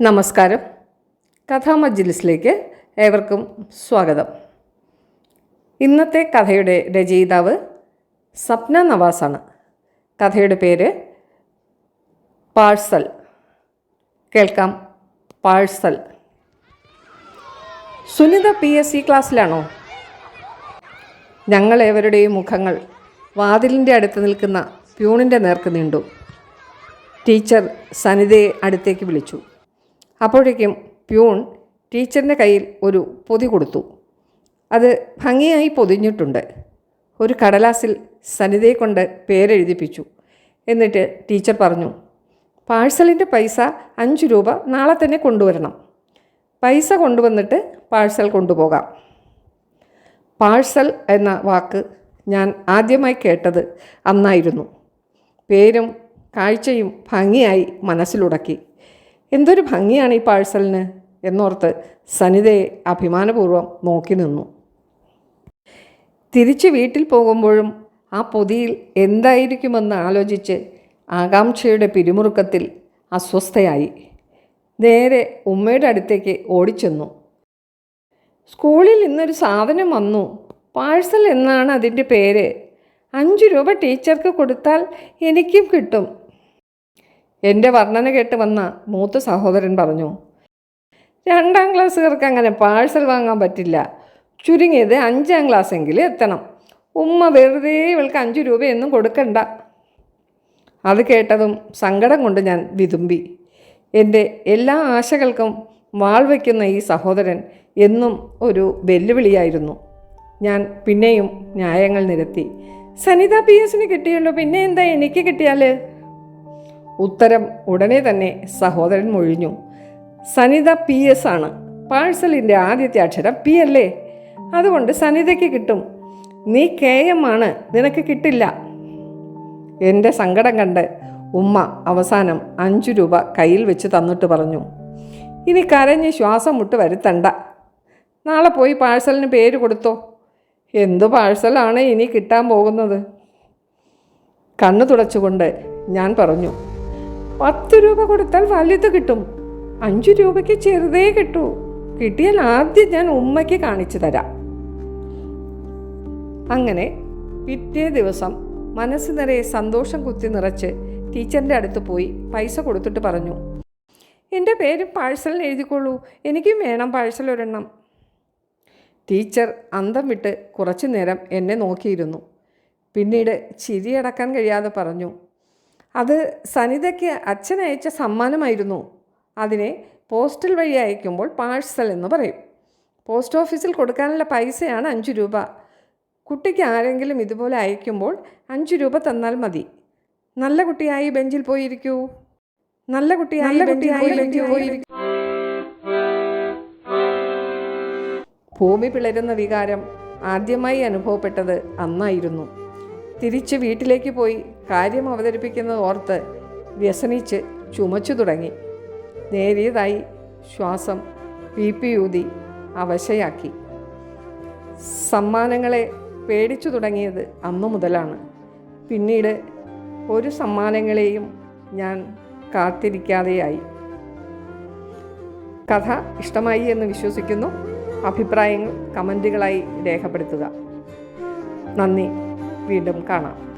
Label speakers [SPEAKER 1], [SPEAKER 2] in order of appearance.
[SPEAKER 1] നമസ്കാരം. കഥാമജ്ലിസിലേക്ക് ഏവർക്കും സ്വാഗതം. ഇന്നത്തെ കഥയുടെ രചയിതാവ് സപ്ന നവാസാണ്. കഥയുടെ പേര് പാഴ്സൽ. കേൾക്കാം parcel. Sunitha P S C ക്ലാസ്സിലാണോ? ഞങ്ങളേവരുടെയും മുഖങ്ങൾ വാതിലിന്റെ അടുത്ത് നിൽക്കുന്ന പ്യൂണിന്റെ നേർക്ക് നീണ്ടു. ടീച്ചർ സനിതയെ അടുത്തേക്ക് വിളിച്ചു. അപ്പോഴേക്കും പ്യൂൺ ടീച്ചറിന്റെ കയ്യിൽ ഒരു പൊതി കൊടുത്തു. അത് ഭംഗിയായി പൊതിഞ്ഞിട്ടുണ്ട്. ഒരു കടലാസിൽ സനിതയെ കൊണ്ട് പേരെഴുതിപ്പിച്ചു. എന്നിട്ട് ടീച്ചർ പറഞ്ഞു പാഴ്സലിന്റെ പൈസ അഞ്ച് രൂപ നാളെ തന്നെ കൊണ്ടുവരണം. പൈസ കൊണ്ടുവന്നിട്ട് പാഴ്സൽ കൊണ്ടുപോകാം. പാഴ്സൽ എന്ന വാക്ക് ഞാൻ ആദ്യമായി കേട്ടത് അന്നായിരുന്നു. പേരും കാഴ്ചയും ഭംഗിയായി മനസ്സിലുടക്കി. എന്തൊരു ഭംഗിയാണ് ഈ പാഴ്സലിന് എന്നോർത്ത് സനിതയെ അഭിമാനപൂർവം നോക്കി നിന്നു. തിരിച്ച് വീട്ടിൽ പോകുമ്പോഴും ആ പൊതിയിൽ എന്തായിരിക്കുമെന്ന് ആലോചിച്ച് ആകാംക്ഷയുടെ പിരിമുറുക്കത്തിൽ അസ്വസ്ഥയായി. നേരെ ഉമ്മയുടെ അടുത്തേക്ക് ഓടിച്ചെന്നു. സ്കൂളിൽ ഇന്നൊരു സാധനം വന്നു. പാഴ്സൽ എന്നാണ് അതിന്റെ പേര്. അഞ്ച് രൂപ ടീച്ചർക്ക് കൊടുത്താൽ എനിക്കും കിട്ടും. എന്റെ വർണന കേട്ട് വന്ന മൂത്ത സഹോദരൻ പറഞ്ഞു രണ്ടാം ക്ലാസ്സുകാർക്ക് അങ്ങനെ പാഴ്സൽ വാങ്ങാൻ പറ്റില്ല. ചുരുങ്ങിയത് അഞ്ചാം ക്ലാസ്സെങ്കിലും എത്തണം. ഉമ്മ വെറുതെ ഇവൾക്ക് അഞ്ച് രൂപയൊന്നും കൊടുക്കണ്ട. അത് കേട്ടതും സങ്കടം കൊണ്ട് ഞാൻ വിതുമ്പി. എന്റെ എല്ലാ ആശകൾക്കും വാൾ വയ്ക്കുന്ന ഈ സഹോദരൻ എന്നും ഒരു വെല്ലുവിളിയായിരുന്നു. ഞാൻ പിന്നെയും ന്യായങ്ങൾ നിരത്തി സനിത പി എസിന് കിട്ടിയല്ലോ പിന്നെ എന്താ എനിക്ക് കിട്ടിയാൽ ഉത്തരം ഉടനെ തന്നെ സഹോദരൻ മൊഴിഞ്ഞു. സനിത പി എസ് ആണ്. പാഴ്സലിന്റെ ആദ്യത്തെ അക്ഷരം പി അല്ലേ? അതുകൊണ്ട് സനിതയ്ക്ക് കിട്ടും. നീ കെ എം ആണ്. നിനക്ക് കിട്ടില്ല. എന്റെ സങ്കടം കണ്ട് ഉമ്മ അവസാനം അഞ്ചു രൂപ കയ്യിൽ വെച്ച് തന്നിട്ട് പറഞ്ഞു. ഇനി കരഞ്ഞ് ശ്വാസം മുട്ട് വരുത്തണ്ട. നാളെ പോയി പാഴ്സലിന് പേര് കൊടുത്തോ. എന്തു പാഴ്സലാണ് ഇനി കിട്ടാൻ പോകുന്നത്? കണ്ണു തുടച്ചുകൊണ്ട് ഞാൻ പറഞ്ഞു. പത്ത് രൂപ കൊടുത്താൽ വലുത് കിട്ടും. അഞ്ചു രൂപയ്ക്ക് ചെറുതേ കിട്ടൂ. കിട്ടിയാൽ ആദ്യം ഞാൻ ഉമ്മയ്ക്ക് കാണിച്ചു തരാം. അങ്ങനെ പിറ്റേ ദിവസം മനസ്സ് നിറയെ സന്തോഷം കുത്തി നിറച്ച് ടീച്ചറിന്റെ അടുത്ത് പോയി പൈസ കൊടുത്തിട്ട് പറഞ്ഞു. എന്റെ പേര് പാഴ്സലിന് എഴുതിക്കോളൂ എനിക്കും വേണം പാഴ്സൽ ഒരെണ്ണം. ടീച്ചർ അന്തം വിട്ട് കുറച്ചു നേരം എന്നെ നോക്കിയിരുന്നു. പിന്നീട് ചിരിയടക്കാൻ കഴിയാതെ പറഞ്ഞു. അത് സനിതയ്ക്ക് അച്ഛൻ അയച്ച സമ്മാനമായിരുന്നു. അതിനെ പോസ്റ്റൽ വഴി അയക്കുമ്പോൾ പാഴ്സൽ എന്ന് പറയും. പോസ്റ്റ് ഓഫീസിൽ കൊടുക്കാനുള്ള പൈസയാണ് അഞ്ച് രൂപ. കുട്ടിക്ക് ആരെങ്കിലും ഇതുപോലെ അയക്കുമ്പോൾ അഞ്ച് രൂപ തന്നാൽ മതി. നല്ല കുട്ടിയായി ബെഞ്ചിൽ പോയിരിക്കൂ. നല്ല കുട്ടിയായി കുട്ടിയായി ബെഞ്ചിൽ പോയിരിക്കൂ. ഭൂമി പിളരുന്ന വികാരം ആദ്യമായി അനുഭവപ്പെട്ടത് അന്നായിരുന്നു. തിരിച്ച് വീട്ടിലേക്ക് പോയി കാര്യം അവതരിപ്പിക്കുന്നത് ഓർത്ത് വ്യസനിച്ച് ചുമച്ചു തുടങ്ങി. നേരിയതായി ശ്വാസം പി പി അവശയാക്കി. സമ്മാനങ്ങളെ പേടിച്ചു തുടങ്ങിയത് അന്നു മുതലാണ്. പിന്നീട് ഒരു സമ്മാനങ്ങളെയും ഞാൻ കാത്തിരിക്കാതെയായി. കഥ ഇഷ്ടമായി എന്ന് വിശ്വസിക്കുന്നു. അഭിപ്രായങ്ങൾ കമന്റുകളായി രേഖപ്പെടുത്തുക. നന്ദി. വീണ്ടും കാണാം.